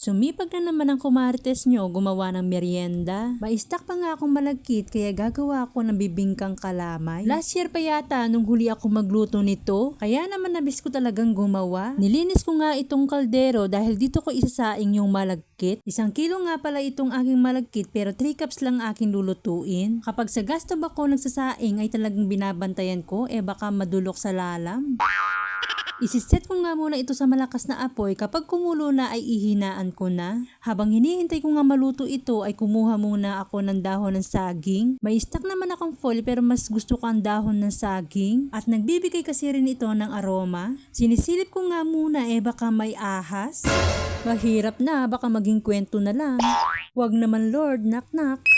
Sumipag na naman ang kumartes nyo gumawa ng merienda. Maistak pa nga akong malagkit kaya gagawa ako ng bibingkang kalamay. Last year pa yata nung huli ako magluto nito. Kaya naman nabis ko talagang gumawa. Nilinis ko nga itong kaldero dahil dito ko isasaing yung malagkit. Isang kilo nga pala itong aking malagkit pero 3 cups lang aking lulutuin. Kapag sa gasto ba ko nagsasaing ay talagang binabantayan ko eh baka madulok sa lalam. Isiset ko nga muna ito sa malakas na apoy kapag kumulo na ay ihinaan ko na. Habang hinihintay ko nga maluto ito ay kumuha muna ako ng dahon ng saging. May stock naman akong foil pero mas gusto ko ang dahon ng saging. At nagbibigay kasi rin ito ng aroma. Sinisilip ko nga muna eh baka may ahas. Mahirap na baka maging kwento na lang. Wag naman Lord, knock knock.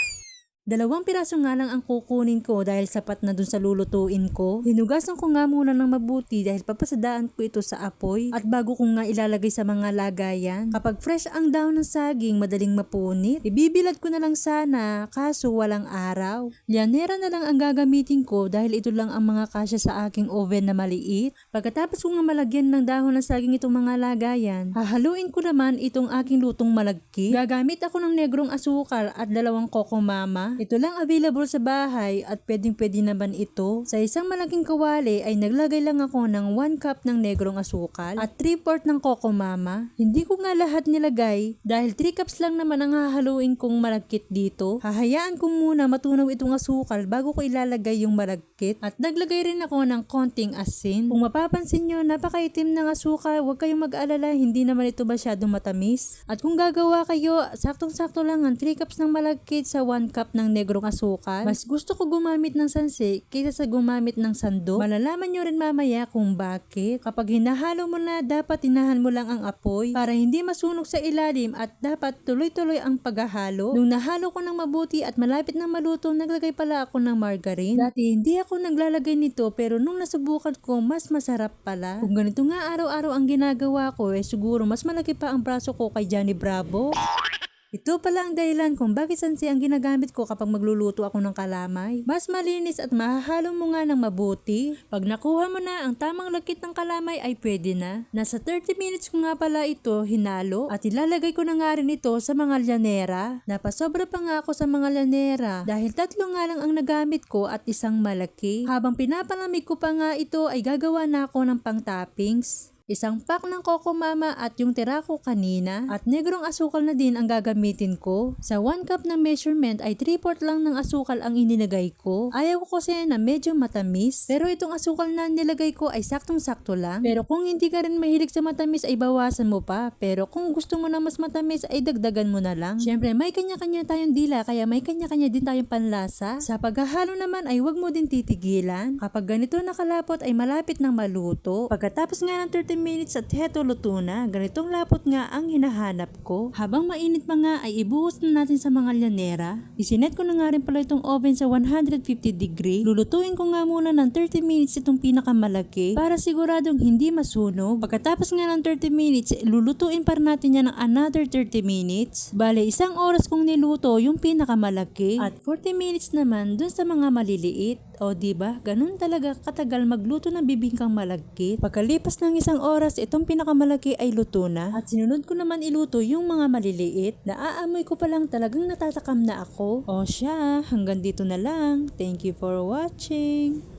Dalawang piraso nga lang ang kukunin ko dahil sapat na dun sa lulutuin ko. Hinugasan ko nga muna ng mabuti dahil papasadaan ko ito sa apoy at bago ko nga ilalagay sa mga lagayan. Kapag fresh ang daon ng saging, madaling mapunit. Ibibilad ko na lang sana kaso walang araw. Lianera na lang ang gagamitin ko dahil ito lang ang mga kasya sa aking oven na maliit. Pagkatapos ko nga malagyan ng dahon ng saging itong mga lagayan, hahaluin ko naman itong aking lutong malagkit. Gagamit ako ng negrong asukal at dalawang koko Ito lang available sa bahay at pwedeng pwede naman ito. Sa isang malaking kawali ay naglagay lang ako ng 1 cup ng negrong asukal at 3 quart ng koko mama. Hindi ko nga lahat nilagay dahil 3 cups lang naman ang hahaluin kong malagkit dito. Hahayaan ko muna matunaw itong asukal bago ko ilalagay yung malagkit at naglagay rin ako ng konting asin. Kung mapapansin nyo, napakaitim ng asukal, huwag kayong mag-alala, hindi naman ito masyadong matamis. At kung gagawa kayo, saktong-sakto lang ang 3 cups ng malagkit sa 1 cup ng negrong asukal. Mas gusto ko gumamit ng sansi kaysa sa gumamit ng sando. Malalaman nyo rin mamaya kung bakit. Kapag hinahalo mo na, dapat inahan mo lang ang apoy para hindi masunog sa ilalim at dapat tuloy-tuloy ang paghahalo. Nung nahalo ko ng mabuti at malapit na maluto, naglagay pala ako ng margarine. Dati hindi ako naglalagay nito pero nung nasubukan ko, mas masarap pala. Kung ganito nga araw-araw ang ginagawa ko, eh siguro mas malaki pa ang braso ko kay Johnny Bravo. Ito pala ang dahilan kung bakit sansi ang ginagamit ko kapag magluluto ako ng kalamay. Mas malinis at mahahalo mo nga ng mabuti. Pag nakuha mo na ang tamang lakit ng kalamay ay pwede na. Nasa 30 minutes ko nga pala ito hinalo at ilalagay ko na nga rin ito sa mga lyanera. Napasobra pa nga ako sa mga lyanera dahil tatlo nga lang ang nagamit ko at isang malaki. Habang pinapalamig ko pa nga ito ay gagawa na ako ng pang toppings. Isang pack ng Coco Mama at yung tira ko kanina at negrong asukal na din ang gagamitin ko. Sa 1 cup na measurement ay 3 port lang ng asukal ang inilagay ko. Ayaw ko kasi na medyo matamis pero itong asukal na nilagay ko ay saktong-sakto lang. Pero kung hindi ka rin mahilig sa matamis ay bawasan mo pa. Pero kung gusto mo na mas matamis ay dagdagan mo na lang. Siyempre may kanya-kanya tayong dila kaya may kanya-kanya din tayong panlasa. Sa paghahalo naman ay wag mo din titigilan. Kapag ganito nakalapot ay malapit ng maluto. Pagkatapos nga ng 30 minutes at heto luto na. Ganitong lapot nga ang hinahanap ko. Habang mainit pa nga ay ibuhos na natin sa mga lyanera. Isinet ko na nga rin pala itong oven sa 150 degree. Lulutuin ko nga muna ng 30 minutes itong pinakamalaki para siguradong hindi masunog. Pagkatapos nga ng 30 minutes, lulutuin pa natin yan ng another 30 minutes. Bale, isang oras kong niluto yung pinakamalaki at 40 minutes naman dun sa mga maliliit. O ba? Ganun talaga katagal magluto ng bibingkang malagkit. Pagkalipas ng isang oras, itong pinakamalaki ay luto na. At sinunod ko naman iluto yung mga maliliit. Naaamoy ko pa lang talagang natatakam na ako. O siya, hanggang dito na lang. Thank you for watching.